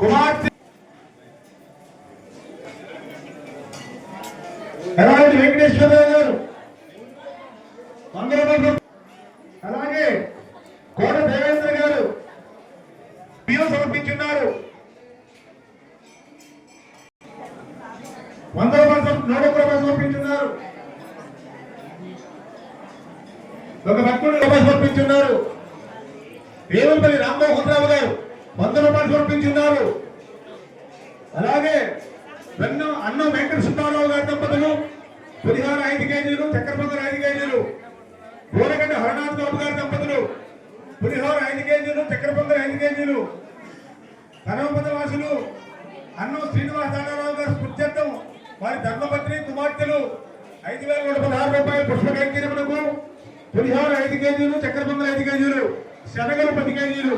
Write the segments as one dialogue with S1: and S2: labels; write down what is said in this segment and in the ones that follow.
S1: కుమార్తె ఎలాంటి వెంకటేశ్వరరావు గారు. మంగళవారం అలాగే కోట దేవేంద్ర గారు. బియ్యం సమర్పించున్నారు. వంద రూపాయలు నూట రూపాయలు సమర్పించున్నారు. ఒక భక్తుడు రూపాయలు సమర్పించున్నారు. దేవులపల్లి రామ్మోహన్ రావు గారు. సమర్పించున్నారు అలాగే వెన్న అన్నం వెంకట సుబ్బారావు గారి దంపతులు పులిహార ఐదు కేజీలు చక్కెర ఐదు కేజీలు పూలగడ్డ హరనాథ్ బాబు గారి దంపతులు పులిహోర ఐదు కేజీలు చక్కెర ఐదు కేజీలు. కనవపద వాసులు అన్నం శ్రీనివాస రామారావు గారి స్ఫూర్త్యర్థం వారి ధర్మపత్ని కుమార్తెలు ఐదు వేల నూట పదహారు రూపాయలు పుష్ప కైంకర్యములకు పులిహోర ఐదు కేజీలు చక్కెర ఐదు కేజీలు శనగలు పది కేజీలు.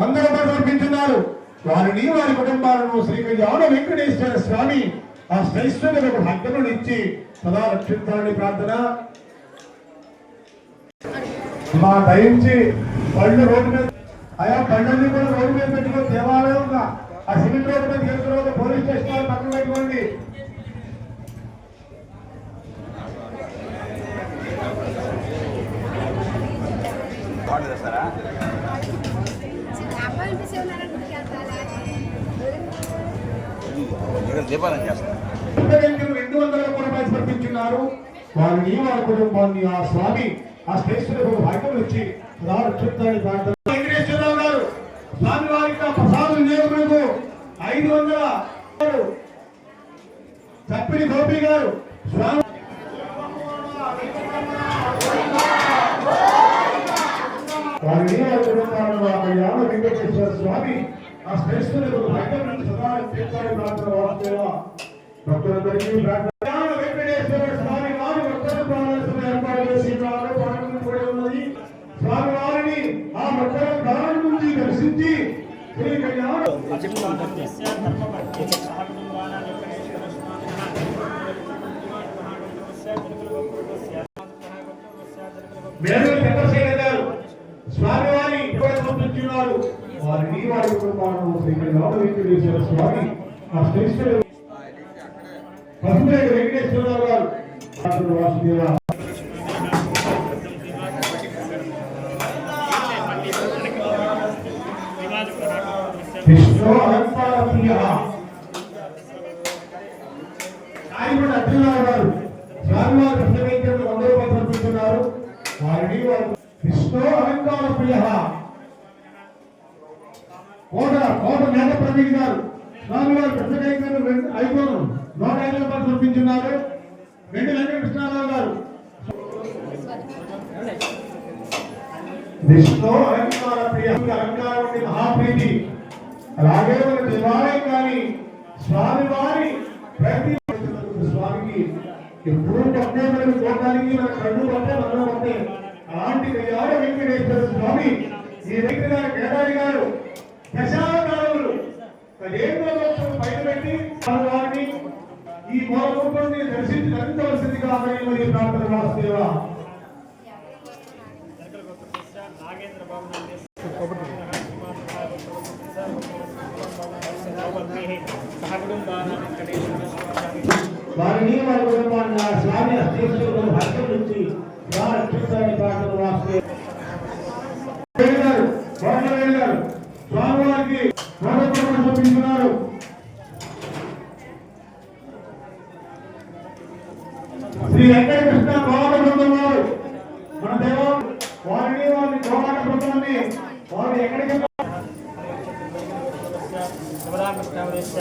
S1: వంద రూపాయలు సమర్పించున్నారు వారిని వారి కుటుంబాలను శ్రీ కళ్యాణ వెంకటేశ్వర స్వామి ఆ శ్రైశ్వరులకు హక్కులను ఇచ్చి సదా రక్షించాలని ప్రార్థన. మా దయించి పళ్ళు రోడ్డు మీద అయా పళ్ళని కూడా రోడ్డు మీద పెట్టుకుని దేవాలయంగా ఆ సిమెంట్ రోడ్డు మీద తీసుకుని పోలీస్ స్టేషన్ వాళ్ళు పక్కన పెట్టుకోండి.
S2: దీపాలను
S1: రెండు వందల రూపాయలు సమర్పించున్నారు వారిని వారి కుటుంబాన్ని ఆ స్వామి ఆ శ్రేష్ఠులకు భాగ్యం ఇచ్చి సదా రక్షించాలని ప్రార్థన వెంకటేశ్వరరావు గారు స్వామి వారికి ప్రసాదం దేవులకు ఐదు వందల చప్పిడి గోపి గారు స్వామి వారిని వారి కళ్యాణ వెంకటేశ్వర స్వామి ఆ శ్రేష్ఠులకు భాగ్యం నుంచి సదా రక్షించాలని ప్రార్థన వాసుదేవ భక్తులందరికీ ప్రార్థన. కళ్యాణ వెంకటేశ్వర స్వామి వారి భక్తుల ప్రాణాలను ఏర్పాటు చేసి వారు ప్రాణం కూడా ఉన్నది. స్వామి వారిని ఆ భక్తుల ప్రాణం నుంచి దర్శించి శ్రీ కళ్యాణ మేరు చంద్రశేఖర్ గారు స్వామివారి ఇక్కడ సమర్పించున్నారు వారిని వారి కుటుంబాలను శ్రీ కళ్యాణ వెంకటేశ్వర స్వామి ఆ శ్రేష్ఠులు పసుపేట వెంకటేశ్వరరావు గారు. వాసుదేవ. విష్ణు అలంకార ప్రియ అర్జునరావు గారు. వారిని వారు విష్ణు ప్రియ కోట కోట మేత ప్రవీణ్ గారు. స్వామివారి కృష్ణవేంకటను రెండు ఐదు నూట ఐదు రూపాయలు సమర్పించున్నారు. వెండి వెంకటకృష్ణారావు గారు. విష్ణు అలంకార ప్రియ అలంకారం మహాప్రీతి. అలాగే మన దేవాలయం కానీ స్వామివారి ప్రతి స్వామికి ఎప్పుడూ పట్టే మనకు చూడడానికి మన కళ్ళు పట్టే మనం పట్టే. అలాంటి వెంకటేశ్వర స్వామి ఈ వెంకట గారు కేదారి గారు దశావతారములు పదేళ్ళ పైన పెట్టి వారిని ఈ మూలమూర్తుల్ని దర్శించి ధరించవలసిందిగా ఆమె మరియు ప్రార్థన వాసుదేవ
S3: నాగేంద్ర బాబు
S1: వారిని వారి కుటుంబాన్ని స్వామి అధ్యక్షుడు భక్తుల నుంచి వారి రక్షించాలని ప్రార్థన వాసుదేవ వేలు గారు కోటల వేలు గారు స్వామివారికి నోటపూర్వకం చూపించున్నారు శ్రీ వెంకటకృష్ణ కోట బృందం వారు. మన దేవం వారిని వారి కోట బృందాన్ని వారు ఎక్కడికి
S3: శివరామకృష్ణ